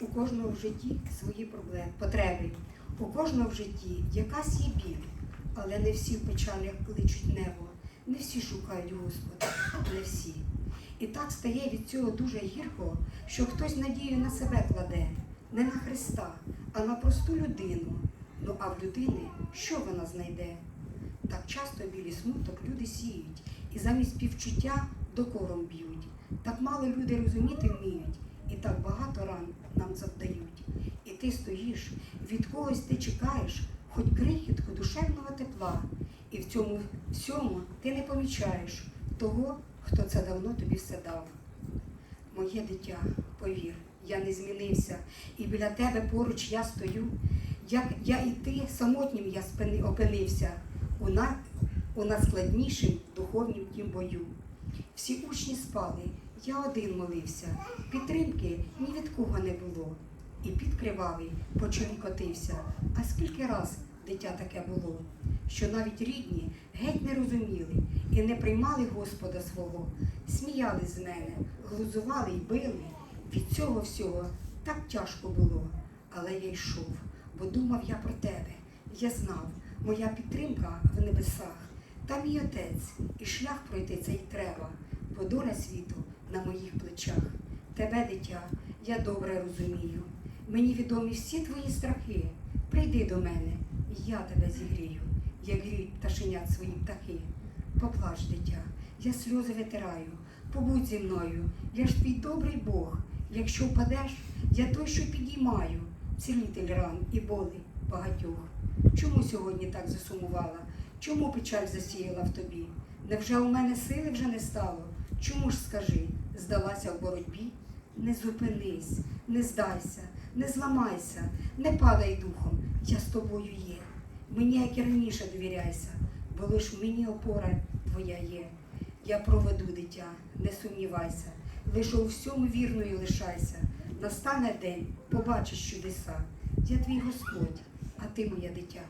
У кожного в житті свої проблеми, потреби. У кожного в житті якась є біль, але не всі в печалях кличуть небо, не всі шукають Господа, не всі. І так стає від цього дуже гірко, що хтось надію на себе кладе, не на Христа, а на просту людину. Ну а в людини що вона знайде? Так часто білі смуток люди сіють і замість співчуття докором б'ють. Так мало люди розуміти вміють, і так багато ран нам завдають. І ти стоїш, від когось ти чекаєш, хоч крихітку душевного тепла. І в цьому всьому ти не помічаєш того, хто це давно тобі все дав. Моє дитя, повір, я не змінився, і біля тебе поруч я стою. Як я і ти самотнім я спини- опинився у, на, у найскладнішим духовнім тім бою. Всі учні спали, я один молився, підтримки ні від кого не було. І під кривавий по котився. А скільки раз дитя таке було, що навіть рідні геть не розуміли і не приймали Господа свого, сміялись з мене, глузували й били. Від цього всього так тяжко було, але я йшов, бо думав я про тебе. Я знав, моя підтримка в небесах. Там мій отець, і шлях пройти цей треба, бо доля світу на моїх плечах. Тебе, дитя, я добре розумію. Мені відомі всі твої страхи. Прийди до мене, і я тебе зігрію, як гріють пташенят свої птахи. Поплач, дитя, я сльози витираю, побудь зі мною, я ж твій добрий Бог. Якщо впадеш, я той, що підіймаю, цілитель ран і боли багатьох. Чому сьогодні так засумувала? Чому печаль засіяла в тобі? Невже у мене сили вже не стало? Чому ж скажи, здалася в боротьбі? Не зупинись, не здайся, не зламайся, не падай духом, я з тобою є. Мені, як і раніше, довіряйся, бо лиш мені опора твоя є. Я проведу дитя, не сумнівайся, лише у всьому вірною лишайся. Настане день, побачиш чудеса. Я твій Господь, а ти моє дитя.